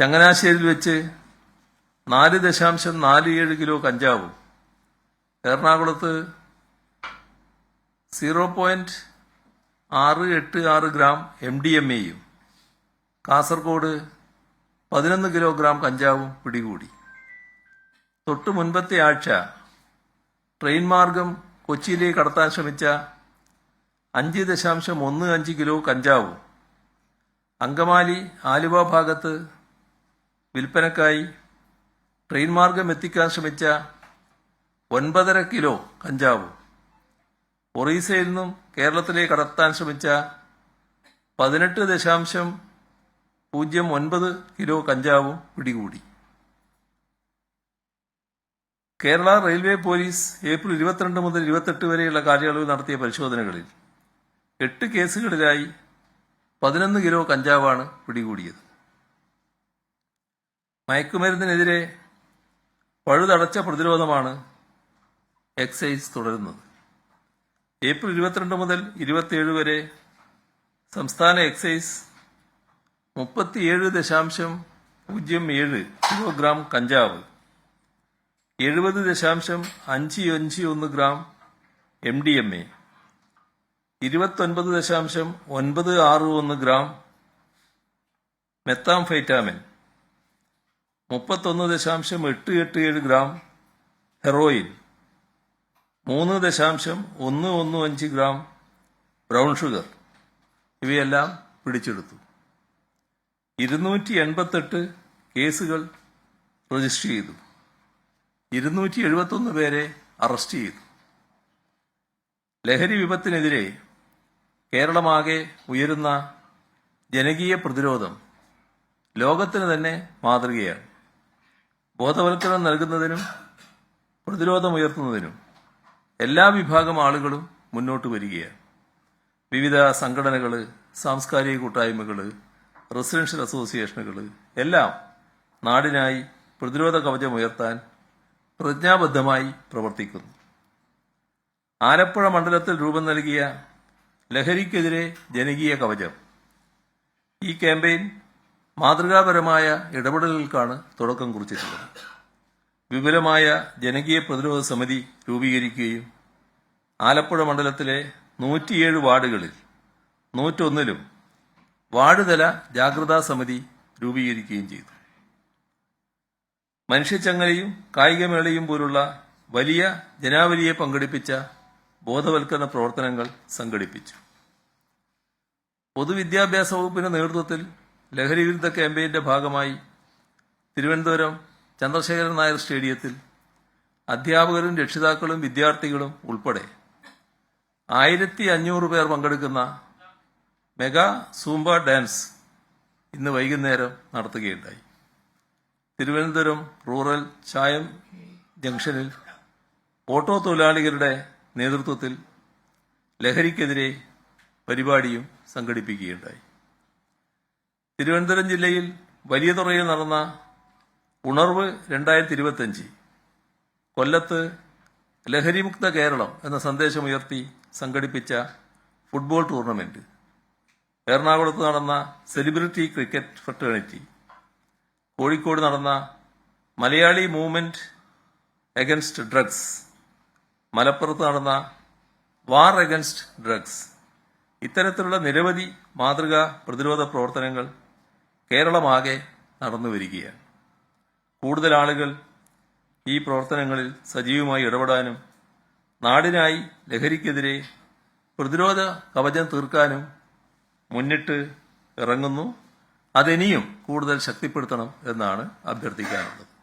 ചങ്ങനാശ്ശേരിയിൽ വെച്ച് നാല് ദശാംശം നാല് ഏഴ് കിലോ കഞ്ചാവും. എറണാകുളത്ത് സീറോ പോയിന്റ് ആറ് എട്ട് ആറ് ഗ്രാം എം ഡി എം എയും കാസർഗോഡ് പതിനൊന്ന് കിലോഗ്രാം കഞ്ചാവും പിടികൂടി. തൊട്ടു മുൻപത്തെ ആഴ്ച ട്രെയിൻ മാർഗം കൊച്ചിയിലേക്ക് കടത്താൻ ശ്രമിച്ച അഞ്ച് ദശാംശം ഒന്ന് അഞ്ച് കിലോ കഞ്ചാവും. അങ്കമാലി ആലുവ ഭാഗത്ത് വിൽപ്പനക്കായി ട്രെയിൻ മാർഗം എത്തിക്കാൻ ശ്രമിച്ച ഒൻപതര കിലോ കഞ്ചാവ് ഒറീസയിൽ നിന്നും കേരളത്തിലേക്ക് കടത്താൻ ശ്രമിച്ച പതിനെട്ട് ദശാംശം പൂജ്യം ഒൻപത് കിലോ കഞ്ചാവും പിടികൂടി. കേരള റെയിൽവേ പോലീസ് ഏപ്രിൽ ഇരുപത്തിരണ്ട് മുതൽ ഇരുപത്തെട്ട് വരെയുള്ള കാലയളവിൽ നടത്തിയ പരിശോധനകളിൽ എട്ട് കേസുകളിലായി പതിനൊന്ന് കിലോ കഞ്ചാവാണ് പിടികൂടിയത്. മയക്കുമരുന്നിനെതിരെ പഴുതടച്ച പ്രതിരോധമാണ് എക്സൈസ് തുടരുന്നത്. ഏപ്രിൽ ഇരുപത്തിരണ്ട് മുതൽ ഇരുപത്തിയേഴ് വരെ സംസ്ഥാന എക്സൈസ് മുപ്പത്തിയേഴ് ദശാംശം പൂജ്യം ഏഴ് കിലോഗ്രാം കഞ്ചാവ് എഴുപത് ദശാംശം അഞ്ച് അഞ്ച് ഒന്ന് gram M D M A ഇരുപത്തൊൻപത് ദശാംശം ഒൻപത് ആറ് ഒന്ന് ഗ്രാം മെത്താംഫൈറ്റാമിൻ മുപ്പത്തൊന്ന് ദശാംശം എട്ട് എട്ട് ഏഴ് ഗ്രാം ഹെറോയിൻ. മൂന്ന് ദശാംശം ഒന്ന് ഒന്ന് അഞ്ച് ഗ്രാം ബ്രൗൺ ഷുഗർ. ഇവയെല്ലാം പിടിച്ചെടുത്തു. ഇരുന്നൂറ്റി എൺപത്തെട്ട് കേസുകൾ രജിസ്റ്റർ ചെയ്തു. ഇരുന്നൂറ്റി എഴുപത്തൊന്ന് പേരെ അറസ്റ്റ് ചെയ്തു. ലഹരി വിപത്തിനെതിരെ കേരളമാകെ ഉയരുന്ന ജനകീയ പ്രതിരോധം ലോകത്തിന് തന്നെ മാതൃകയാണ്. ബോധവൽക്കരണം നൽകുന്നതിനും പ്രതിരോധമുയർത്തുന്നതിനും എല്ലാ വിഭാഗം ആളുകളും മുന്നോട്ട് വരികയാണ്. വിവിധ സംഘടനകൾ സാംസ്കാരിക കൂട്ടായ്മകൾ റെസിഡൻഷ്യൽ അസോസിയേഷനുകൾ എല്ലാം നാടിനായി പ്രതിരോധ കവചമുയർത്താൻ പ്രതിജ്ഞാബദ്ധമായി പ്രവർത്തിക്കുന്നു. ആലപ്പുഴ മണ്ഡലത്തിൽ രൂപം നൽകിയ ലഹരിക്കെതിരെ ജനകീയ കവചം. ഈ ക്യാമ്പയിൻ മാതൃകാപരമായ ഇടപെടലുകൾക്കാണ് തുടക്കം കുറിച്ചിട്ടുള്ളത്. വിപുലമായ ജനകീയ പ്രതിരോധ സമിതി രൂപീകരിക്കുകയും ആലപ്പുഴ മണ്ഡലത്തിലെ നൂറ്റിയേഴ് വാർഡുകളിൽ നൂറ്റൊന്നിലും വാർഡുതല ജാഗ്രതാ സമിതി രൂപീകരിക്കുകയും ചെയ്തു. മനുഷ്യച്ചങ്ങലയും കായികമേളയും പോലുള്ള വലിയ ജനാവലിയെ പങ്കെടുപ്പിച്ച ബോധവൽക്കരണ പ്രവർത്തനങ്ങൾ സംഘടിപ്പിച്ചു. പൊതുവിദ്യാഭ്യാസ വകുപ്പിന്റെ നേതൃത്വത്തിൽ ലഹരി വിരുദ്ധ ക്യാമ്പയിന്റെ ഭാഗമായി തിരുവനന്തപുരം ചന്ദ്രശേഖരൻ നായർ സ്റ്റേഡിയത്തിൽ അധ്യാപകരും രക്ഷിതാക്കളും വിദ്യാർത്ഥികളും ഉൾപ്പെടെ ആയിരത്തി അഞ്ഞൂറ് പേർ പങ്കെടുക്കുന്ന മെഗാ സൂംബ ഡാൻസ് ഇന്ന് വൈകുന്നേരം നടത്തുകയുണ്ടായി. തിരുവനന്തപുരം റൂറൽ ചായം ജംഗ്ഷനിൽ ഓട്ടോ തൊഴിലാളികളുടെ നേതൃത്വത്തിൽ ലഹരിക്കെതിരെ പരിപാടിയും സംഘടിപ്പിക്കുകയുണ്ടായി. തിരുവനന്തപുരം ജില്ലയിൽ വലിയ തുറയിൽ നടന്ന ഉണർവ് രണ്ടായിരത്തി ഇരുപത്തഞ്ച് കൊല്ലത്ത് ലഹരിമുക്ത കേരളം എന്ന സന്ദേശമുയർത്തി സംഘടിപ്പിച്ച ഫുട്ബോൾ ടൂർണമെന്റ്. എറണാകുളത്ത് നടന്ന സെലിബ്രിറ്റി ക്രിക്കറ്റ് ഫ്രട്ടേണിറ്റി. കോഴിക്കോട് നടന്ന മലയാളി മൂവ്മെന്റ് അഗൻസ്റ്റ് ഡ്രഗ്സ്. മലപ്പുറത്ത് നടന്ന വാർ അഗൻസ്റ്റ് ഡ്രഗ്സ്. ഇത്തരത്തിലുള്ള നിരവധി മാതൃകാ പ്രതിരോധ പ്രവർത്തനങ്ങൾ കേരളമാകെ നടന്നു വരികയാണ്. കൂടുതൽ ആളുകൾ ഈ പ്രവർത്തനങ്ങളിൽ സജീവമായി ഇടപെടാനും നാടിനായി ലഹരിക്കെതിരെ പ്രതിരോധ കവചം തീർക്കാനും മുന്നിട്ട് ഇറങ്ങുന്നു. അതിനിയും കൂടുതൽ ശക്തിപ്പെടുത്തണം എന്നാണ് അഭ്യർത്ഥിക്കാനുള്ളത്.